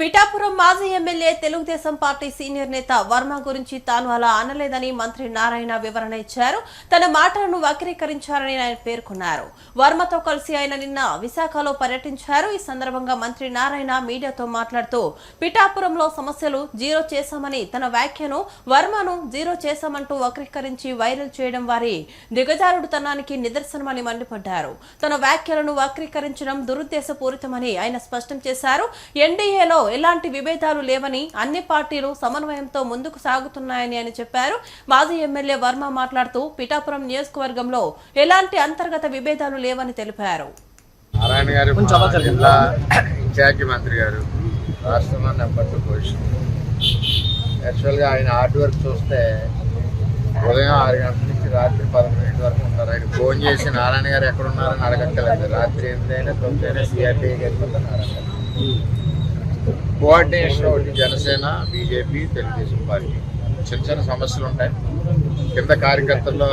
పిఠాపురం మాజీ MLA Telugu Desam party senior నేత వర్మ గురించి తాను అలా అనలేదని మంత్రి నారాయణ వివరణ ఇచ్చారు. తన మాటలను వక్రీకరించారని ఆయన పేర్కొన్నారు. వర్మతో కలిసి ఆయన నిన్న విశాఖలో పర్యటించారు. ఈ సందర్భంగా మంత్రి నారాయణ మీడియాతో మాట్లాడుతూ పిఠాపురంలో సమస్యలు జీరో చేశామని తన వ్యాఖ్యను వర్మను జీరో చేశామంటూ వక్రీకరించి వైరల్ చేయడం వారి దిగజారుడుతనానికి నిదర్శనమని మండిపడ్డారు. తన వ్యాఖ్యలను వక్రీకరించడం దురుద్దేశపూరితమని ఆయన స్పష్టం చేశారు. ఎన్డీఏలో ఎలాంటి విభేదాలు లేవని అన్ని పార్టీలు సమన్వయంతో ముందుకు సాగుతున్నాయని ఆయన చెప్పారు. మాజీ ఎమ్మెల్యే వర్మ మాట్లాడుతూ పిఠాపురం నియోజకవర్గంలో ఎలాంటి అంతర్గత విభేదాలు లేవని తెలిపారు. నారాయణ గారు మా జిల్లా ఇన్ఛార్జి మంత్రి గారు రాష్ట్రంలో నెంబర్ టూ పొజిషన్. యాక్చువల్గా ఆయన హార్డ్ వర్క్ చూస్తే ఉదయం ఆరు గంటల నుంచి రాత్రి పదకొండింటి వరకు ఉంటారు. ఆయన ఫోన్ చేసి నారాయణ గారు ఎక్కడ ఉన్నారని అడగక్కర్లేదు. రాత్రి ఎనిమిదైనా తొమ్మిది అయినా సిఆర్టీకి వెళ్ళిపోతే నారాయణ గారు. కోఆర్డినేషన్ ఒకటి జనసేన బీజేపీ తెలుగుదేశం పార్టీ. చిన్న చిన్న సమస్యలు ఉంటాయి. కింద కార్యకర్తల్లో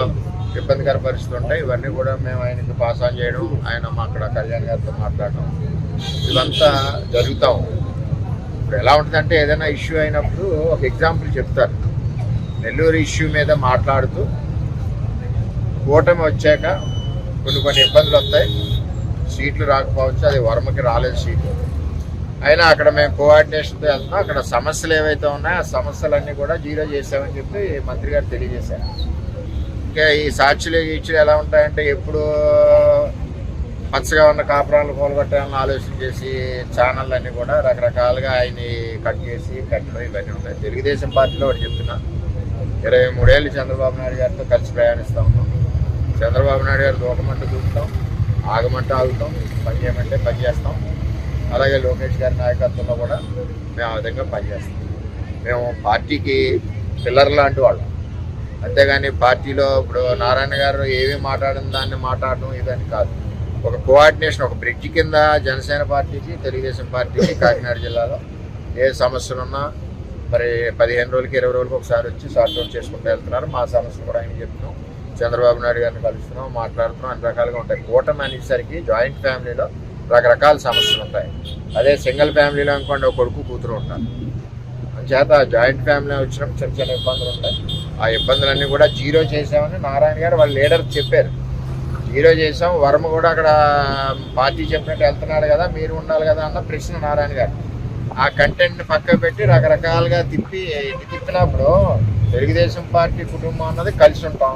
ఇబ్బందికర పరిస్థితులు ఉంటాయి. ఇవన్నీ కూడా మేము ఆయనకి పాస్ ఆన్ చేయడం ఆయన మా అక్కడ కళ్యాణ్ గారితో మాట్లాడడం. ఇదంతా జరుగుతూ ఇప్పుడు ఎలా ఉంటుందంటే ఏదైనా ఇష్యూ అయినప్పుడు ఒక ఎగ్జాంపుల్ చెప్తారు. నెల్లూరు ఇష్యూ మీద మాట్లాడుతూ కూటమి వచ్చాక కొన్ని కొన్ని ఇబ్బందులు వస్తాయి. సీట్లు రాకపోవచ్చు. అది వర్మకి రాలేదు సీట్లు అయినా అక్కడ మేము కోఆర్డినేషన్తో వెళ్తున్నాం. అక్కడ సమస్యలు ఏవైతే ఉన్నాయో ఆ సమస్యలన్నీ కూడా జీరో చేసామని చెప్పి మంత్రి గారు తెలియజేశారు. ఇంకా ఈ సాక్షులు గీచులు ఎలా ఉంటాయంటే ఎప్పుడు పచ్చగా ఉన్న కాపురాలు కూలగొట్టాలని ఆలోచన చేసి ఛానల్ కూడా రకరకాలుగా ఆయన్ని కట్ చేసి కట్టడం ఇవన్నీ ఉంటాయి. తెలుగుదేశం పార్టీలో ఒకటి చెప్తున్నా. ఇరవై మూడేళ్ళు చంద్రబాబు నాయుడు గారితో కలిసి ప్రయాణిస్తూ ఉన్నాం. చంద్రబాబు నాయుడు గారు దూకమంటే దూకుతాం ఆగమంటే ఆగుతాం పని చేయమంటే పని చేస్తాం. అలాగే లోకేష్ గారి నాయకత్వంలో కూడా మేము ఆ విధంగా పనిచేస్తాం. మేము పార్టీకి పిల్లర్ లాంటి వాళ్ళం. అంతేగాని పార్టీలో ఇప్పుడు నారాయణ గారు ఏమీ మాట్లాడిన దాన్ని మాట్లాడడం ఇదని కాదు. ఒక కోఆర్డినేషన్ ఒక బ్రిడ్జ్ కింద జనసేన పార్టీకి తెలుగుదేశం పార్టీకి కాకినాడ జిల్లాలో ఏ సమస్యలు ఉన్నా మరి పదిహేను రోజులకి ఇరవై రోజులకి ఒకసారి వచ్చి సార్ట్ అవుట్ చేసుకుంటూ వెళ్తున్నారు. మా సమస్యలు కూడా ఆయన చెప్తున్నాం. చంద్రబాబు నాయుడు గారిని కలుస్తున్నాం మాట్లాడుతున్నాం. అన్ని రకాలుగా ఉంటాయి. కూటమి అనేసరికి జాయింట్ ఫ్యామిలీలో రకరకాల సమస్యలు ఉంటాయి. అదే సింగిల్ ఫ్యామిలీలో అనుకోండి ఒక కొడుకు కూతురు ఉంటారు. చేత జాయింట్ ఫ్యామిలీ వచ్చినప్పుడు చిన్న చిన్న ఇబ్బందులు ఉంటాయి. ఆ ఇబ్బందులన్నీ కూడా జీరో చేసామని నారాయణ గారు వాళ్ళ లీడర్ చెప్పారు. జీరో చేసాం వర్మ కూడా అక్కడ పార్టీ చెప్పినట్టు వెళ్తున్నాడు కదా మీరు ఉండాలి కదా అన్న ప్రశ్న నారాయణ గారు. ఆ కంటెంట్ని పక్క పెట్టి రకరకాలుగా తిప్పి ఎన్ని తిప్పినప్పుడు తెలుగుదేశం పార్టీ కుటుంబం అన్నది కలిసి ఉంటాం.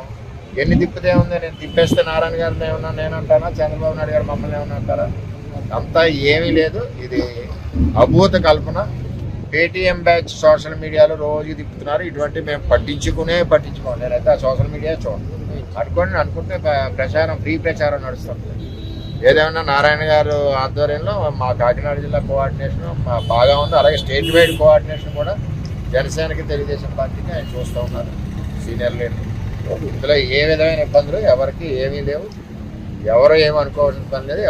ఎన్ని తిప్పితే ఉంది నేను తిప్పేస్తే నారాయణ గారిని ఏమన్నా నేను అంటానా చంద్రబాబు నాయుడు గారు మమ్మల్ని ఏమన్నా అంటారా? అంతా ఏమీ లేదు. ఇది అభూత కల్పన. పేటీఎం బ్యాచ్ సోషల్ మీడియాలో రోజు తిప్పుతున్నారు. ఇటువంటి మేము పట్టించుకునే పట్టించుకోం నేనైతే ఆ సోషల్ మీడియా చూడండి అనుకోండి అనుకుంటే ప్రచారం ఫ్రీ ప్రచారం నడుస్తుంది. ఏదేమన్నా నారాయణ గారు ఆధ్వర్యంలో మా కాకినాడ జిల్లా కోఆర్డినేషన్ బాగా ఉంది. అలాగే స్టేట్ వైడ్ కోఆర్డినేషన్ కూడా జనసేనకి తెలుగుదేశం పార్టీకి ఆయన చూస్తూ ఉన్నారు. Senior leader. ఇందులో ఏ విధమైన ఇబ్బందులు ఎవరికి ఏమీ లేవు. ఎవరు ఏమనుకోవాల్సిన పని లేదు.